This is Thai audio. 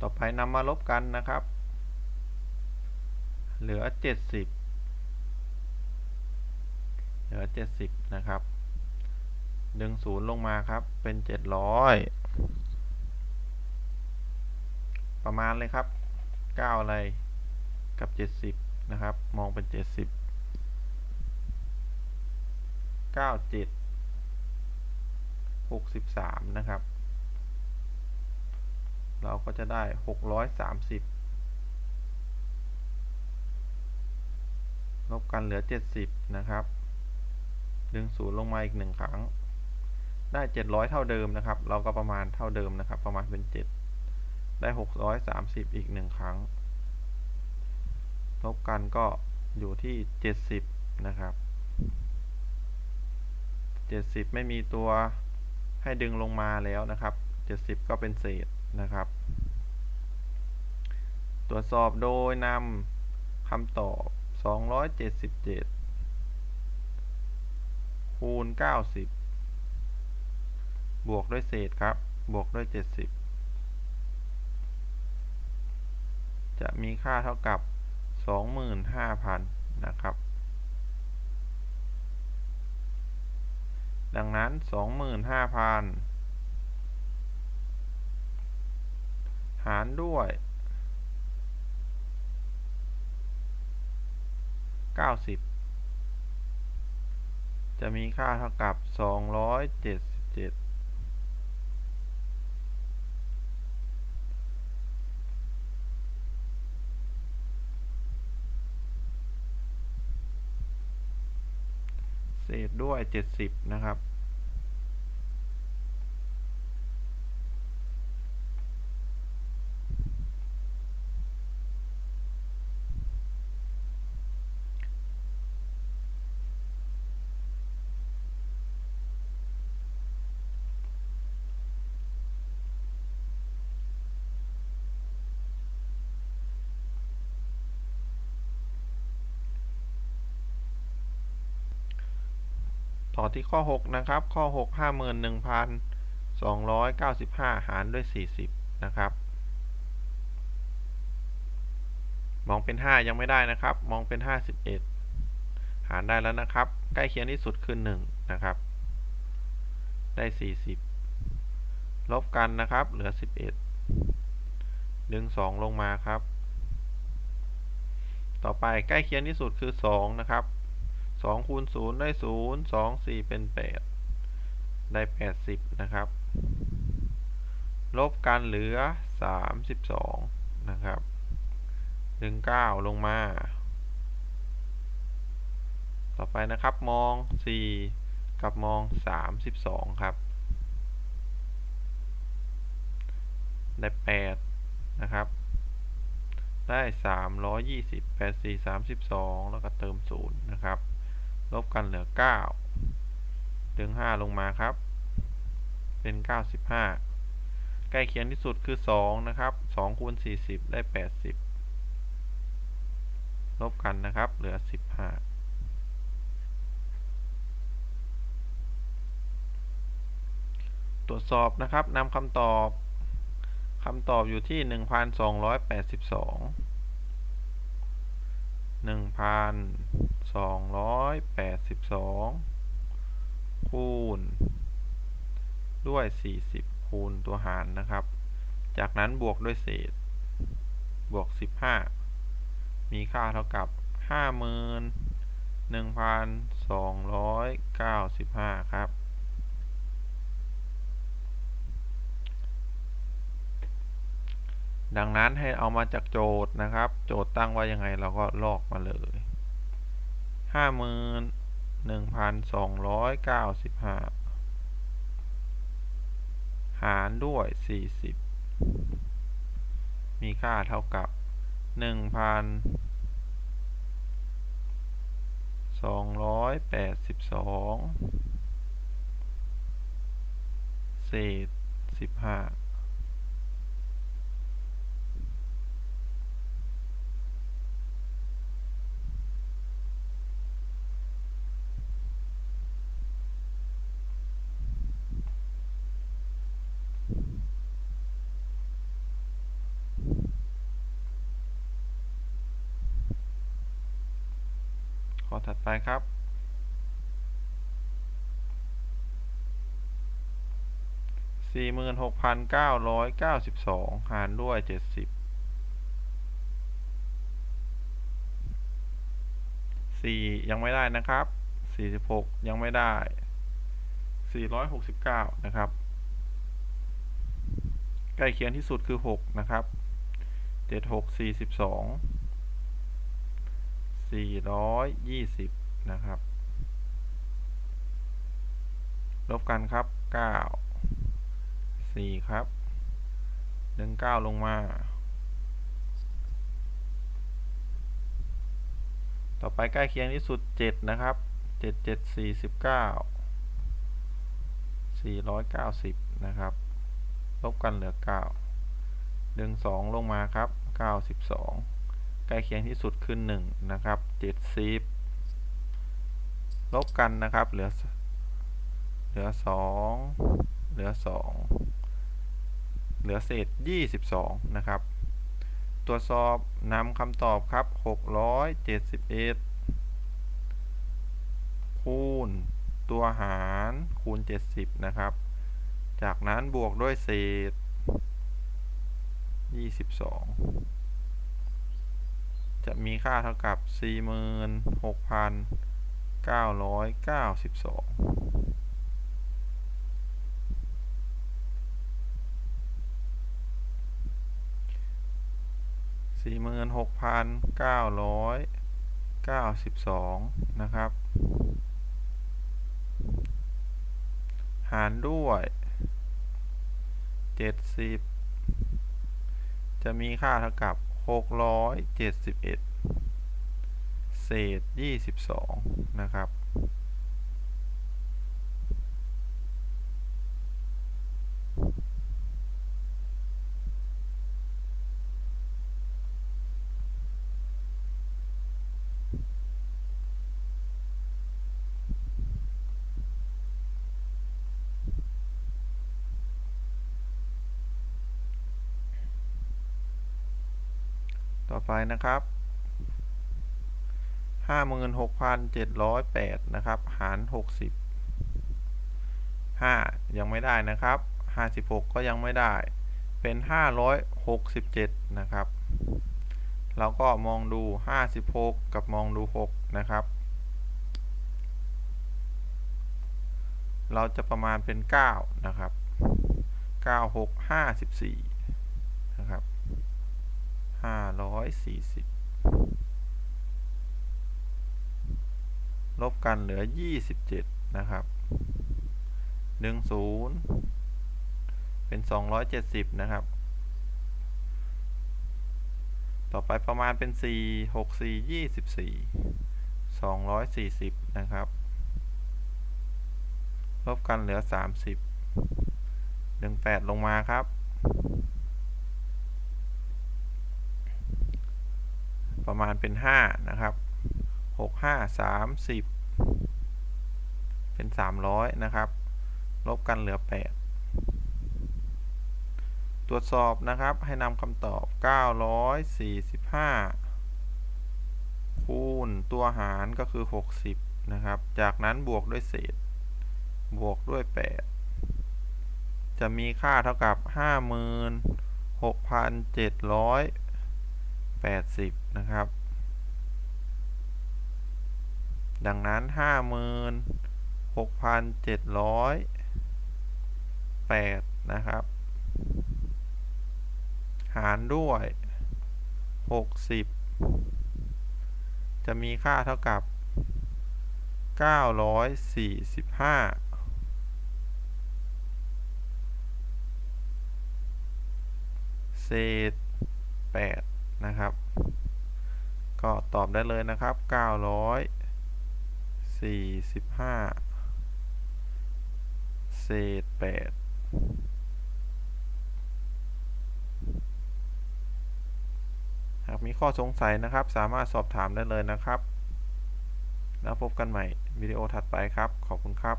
ต่อไปนำมาลบกันนะครับ เหลือ 70 เหลือ 70 นะครับ ดึงศูนย์ลงมาครับ เป็น 700 ประมาณเลยครับ 9 อะไร กับ 70 นะครับ มองเป็น 70 97 63 นะครับ เราก็จะได้ 630 ลบกันเหลือ 70 นะครับ ดึงศูนย์ลงมาอีกหนึ่งครั้ง ได้ 700 เท่าเดิมนะครับ เราก็ประมาณเท่าเดิมนะครับ ประมาณเป็น 7 ได้ 630 อีกหนึ่งครั้ง ลบกันก็อยู่ที่ 70 นะครับ 70 ไม่มีตัวให้ดึงลงมาแล้วนะครับ 70 ก็เป็นเศษ นะครับ ตรวจสอบโดยนำคำตอบ 277 คูณ 90 บวกด้วยเศษครับ บวกด้วย 70 จะมีค่าเท่ากับ 25,000 นะครับดังนั้น 25,000ารด้วย 90 จะมีค่าเท่ากับ 277เศษด้วย 70 นะครับ ต่อที่ข้อ 6 นะครับ ข้อ 6 51,295 หารด้วย 40 นะครับ มองเป็น 5 ยังไม่ได้นะครับ มองเป็น 51 หารได้แล้วนะครับ ใกล้เคียงที่สุดคือ 1 นะครับ ได้ 40 ลบกันนะครับ เหลือ 11 ดึง 2 ลงมาครับ ต่อไปใกล้เคียงที่สุดคือ 2 นะครับ 2คูณ0ได้0 2 4เป็น8ได้80นะครับ ลบกันเหลือ32นะครับดึง9ลงมา ต่อไปนะครับมอง4กับมอง32ครับ ได้8นะครับได้ 320 8 4 32 แล้วก็เติม 0 นะครับ ลบกันเหลือ 9 ดึง 5 ลงมาครับ เป็น 95 ใกล้เคียงที่สุดคือ 2 นะครับ 2 คูณ 40 ได้ 80 ลบกันนะครับ เหลือ 15ตรวจสอบนะครับนำคำตอบคำตอบอยู่ที่ 1,282 1,282คูณ ด้วย40คูณตัวหารนะครับ จากนั้นบวกด้วยเศษ บวก15มีค่าเท่ากับ51,295ครับ ดังนั้นให้เอามาจากโจทย์นะครับ โจทย์ตั้งไว้ยังไงเราก็ลอกมาเลยห้าหมื่นหนึ่งพันสองร้อยเก้าสิบห้าหารด้วยสี่สิบมีค่าเท่ากับหนึ่งพันสองร้อยแปดสิบสองเศษสิบห้า ถัดไปครับ สี่หมื่นหกพันเก้าร้อยเก้าสิบสองหารด้วยเจ็ดสิบ สี่ยังไม่ได้นะครับ สี่สิบหกยังไม่ได้ สี่ร้อยหกสิบเก้านะครับ ใกล้เคียงที่สุดคือหกนะครับ เจ็ดหกสี่สิบสอง สี่ร้อยยี่สิบนะครับ ลบกันครับเก้าสี่ครับ ดึงเก้าลงมา ต่อไปใกล้เคียงที่สุดเจ็ดนะครับเจ็ดเจ็ดสี่สิบเก้าสี่ร้อยเก้าสิบนะครับ ลบกันเหลือเก้าดึงสองลงมาครับเก้าสิบสอง ใกล้เคียงที่สุดคือหนึ่งนะครับเจ็ดสิบลบกันนะครับ เหลือ เหลือสองเหลือสองเหลือเศษยี่สิบสองนะครับ ตรวจสอบนำคำตอบครับหกร้อยเจ็ดสิบเอ็ดคูณ ตัวหารคูณเจ็ดสิบนะครับ จากนั้นบวกด้วยเศษยี่สิบสอง จะมีค่าเท่ากับสี่หมื่นหกพันเก้าร้อยเก้าสิบสองสี่หมื่นหกพันเก้าร้อยเก้าสิบสองนะครับ หารด้วยเจ็ดสิบจะมีค่าเท่ากับ หกร้อยเจ็ดสิบเอ็ดเศษยี่สิบสองนะครับ ไปนะครับห้าหมื่นหกพันเจ็ดร้อยแปดนะครับ หารหกสิบห้ายังไม่ได้นะครับห้าสิบหกก็ยังไม่ได้ เป็นห้าร้อยหกสิบเจ็ดนะครับ เราก็มองดูห้าสิบหกกับมองดูหกนะครับ เราจะประมาณเป็นเก้านะครับเก้าหกห้าสิบสี่นะครับ ห้าร้อยสี่สิบลบกันเหลือยี่สิบเจ็ดนะครับหนึ่งศูนย์เป็นสองร้อยเจ็ดสิบนะครับ ต่อไปประมาณเป็นสี่หกสี่ยี่สิบสี่สองร้อยสี่สิบนะครับ ลบกันเหลือสามสิบหนึ่งแปดลงมาครับ ประมาณเป็นห้านะครับหกห้าสามสิบเป็นสามร้อยนะครับ ลบกันเหลือแปดตรวจสอบนะครับให้นำคำตอบเก้าร้อยสี่สิบห้าคูณตัวหารก็คือหกสิบนะครับ จากนั้นบวกด้วยเศษ บวกด้วยแปดจะมีค่าเท่ากับห้าหมื่นหกพันเจ็ดร้อยแปดสิบนะครับ ดังนั้นห้าหมื่นหกพันเจ็ดร้อยแปดนะครับ หารด้วยหกสิบจะมีค่าเท่ากับเก้าร้อยสี่สิบห้าเศษแปด นะครับ ก็ตอบได้เลยนะครับ 945 เศษ 8หากมีข้อสงสัยนะครับ สามารถสอบถามได้เลยนะครับ แล้วพบกันใหม่วิดีโอถัดไปครับ ขอบคุณครับ